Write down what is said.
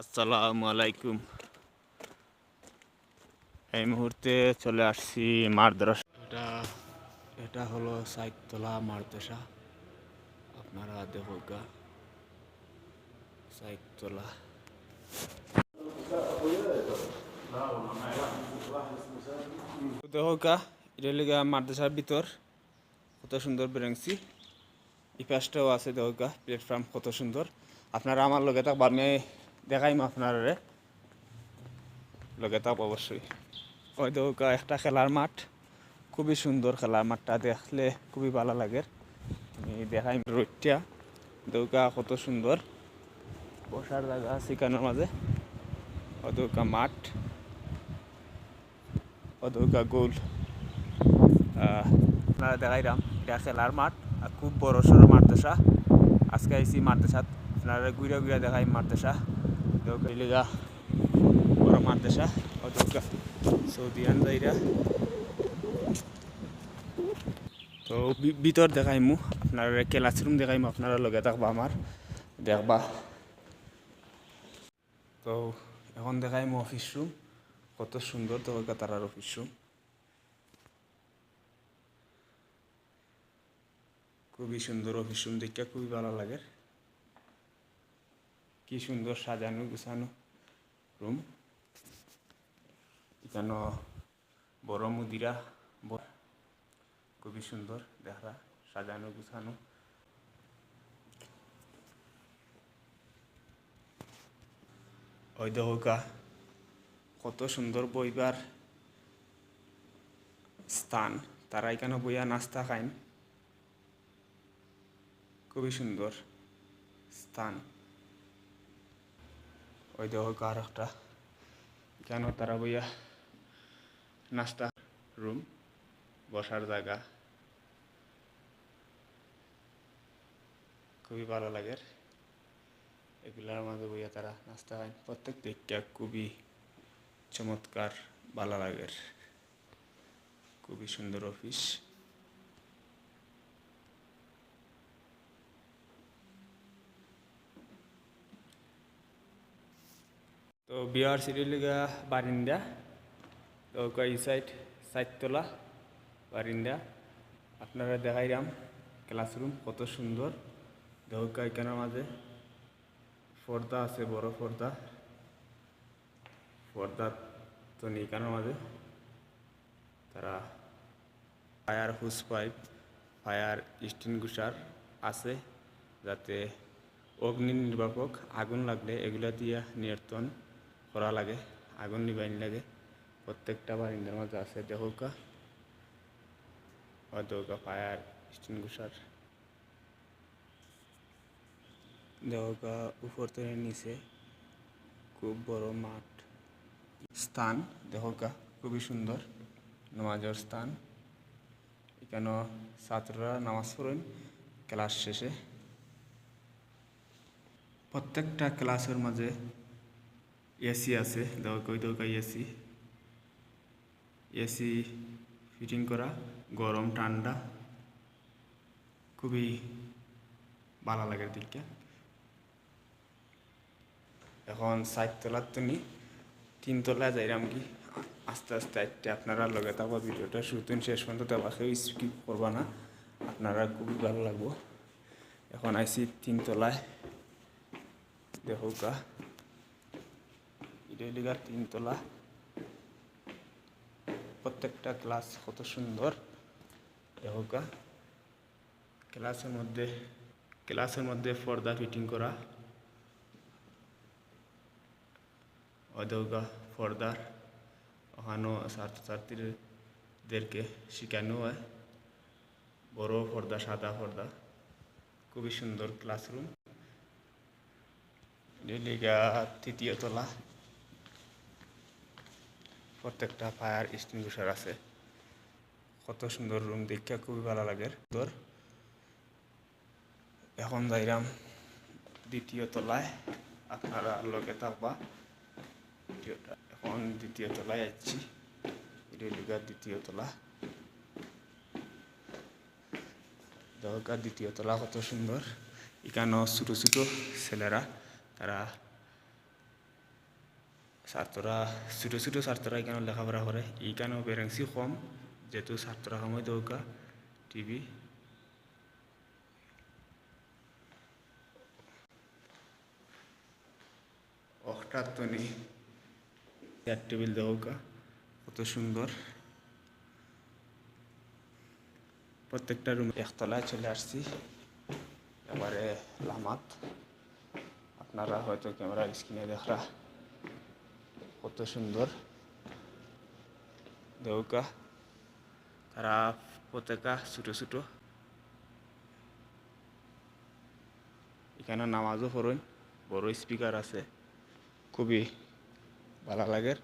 আসসালামু আলাইকুম। এই মুহূর্তে চলে আসছি মারদ্রাস এটা এটা হলো সাইতলা মারদেশা আপনারা দেখো গা সাইতলা গা এটা লিগা ভিতর। কত সুন্দর বেরেংসি এই পাশটাও আছে গা প্ল্যাটফর্ম কত সুন্দর। আপনারা আমার লগে থাকবা আমি দেখাইম আপনারে লগে থাকব অবশ্যই। দেখো একটা খেলার মাঠ, খুবই সুন্দর খেলার মাঠটা দেখলে খুবই ভালো লাগে। আমি দেখাইম রোডটা, দৌকা কত সুন্দর। বসার জায়গা শিখানোর মাঝে। অদৌকা মাঠ, অদৌকা গোল। আপনারা দেখাইলাম এটা খেলার মাঠ আর খুব বড় সড়ো মারতেসা আজকে আইসি মারতেসা আপনারা ঘুরে ঘুরে দেখাই মারতেসা দৌকা লিগা বড় মারতেসা অদৌকা সৌদি আন্দাইরা তো ভিতর দেখাইমু আপনার ক্লাসরুম দেখাইমু আপনারা লগে থাকবা আমার দেখবা তো এখন দেখাইমু অফিস রুম কত সুন্দর তো তারার অফিস রুম খুবই সুন্দর অফিস রুম দেখতে খুবই ভালো লাগে কি সুন্দর সাজানো গুছানো রুম। এখানে বড় মুদিরা খুবই সুন্দর দেখা সাজানো গুছানো। ওই দেহকা কত সুন্দর বইবার স্থান। তারা এখানে বইয়া নাস্তা খাইন। খুবই সুন্দর স্থান। ওই দেহকা আর একটা কেন তারা বইয়া নাস্তা রুম বসার জায়গা? খুবই ভালো লাগে। এগুলার মাঝে বইয়া তারা নাস্তা হয় প্রত্যেক দিকটা খুবই চমৎকার, ভালো লাগে। খুবই সুন্দর অফিস তো বিহার সিরিলিগা বারিন্দা তো এই সাইড সাইডতলা বারিন্দা আপনারা দেখাইলাম ক্লাসরুম কত সুন্দর দেখা এখানের মাঝে পর্দা আছে, বড় পর্দা পর্দা তো নেই এখানের মাঝে তারা ফায়ার হুস পাইপ ফায়ার এক্সটিংগুইশার আছে, যাতে অগ্নি নির্বাপক আগুন লাগলে, এগুলা দিয়ে নিয়ন্ত্রণ করা লাগে, আগুন নিবাইন লাগে। প্রত্যেকটা বারিন্দার মাঝে আছে দেহকা অদৌকা ফায়ার এক্সটিংগুইশার দেহকা উপর থেকে নিচে খুব বড় মাঠ। স্থান, দেহকা খুবই সুন্দর, নামাজের স্থান। এখানে ছাত্ররা নামাজ পড়েন, ক্লাস শেষে। প্রত্যেকটা ক্লাসের মাঝে এসি আছে দেওয়া দেওয়া এসি এসি ফিটিং করা, গরম, ঠান্ডা, খুবই ভালো লাগে দিকটা এখন সাততলার তো নি তিনতলা যাইরাম কি? আস্তে আস্তে আইতে আপনারা লগে থাকব ভিডিওটা শুরুতেন শেষ পর্যন্ত দেওয়া কেউ স্কিপ করবা না, আপনারা খুবই ভালো লাগবো। এখন আইসি তিনতলায় দেখো কা ইডেলিগা তিনতলা। প্রত্যেকটা ক্লাস কত সুন্দর। দেখো ক্লাসের মধ্যে ক্লাসের মধ্যে পর্দা ফিটিং করা। অদৌগা পর্দার ওখানেও ছাত্রছাত্রীদেরকে শেখানো হয়। বড় পর্দা, সাদা পর্দা। খুবই সুন্দর ক্লাসরুম। লিগা তৃতীয় তলা। প্রত্যেকটা ফায়ার এক্সটিংগুইশার আছে। কত সুন্দর রুম দেখে খুবই ভালো লাগে। সুন্দর। এখন যাইরাম দ্বিতীয় তলায়। আপনারা লগে থাকবা। দ্বিতীয়টা, এখন দ্বিতীয় তলায় যাচ্ছি লিগা দ্বিতীয় তলা। দরকার দ্বিতীয় তলা কত সুন্দর। এখানেও ছোটো ছোটো ছেলেরা, তারা ছাত্ররা ছোটো ছোটো ছাত্ররা এখানে লেখাপড়া করে এইখানেও বেরেন্সি কম, যেহেতু ছাত্ররা সময় দৌকা টিভি। অষ্টার তো চেয়ার টেবিল দৌকা কত সুন্দর প্রত্যেকটা রুম একতলায় চলে আসছি এবারে লামাত। আপনারা হয়তো ক্যামেরার স্ক্রিনে দেখরা কত সুন্দর। দেউকা তারা পতাকা, ছোটো ছোটো। এখানে নামাজও পড়ুন। বড় স্পিকার আছে। খুবই ভালো লাগে।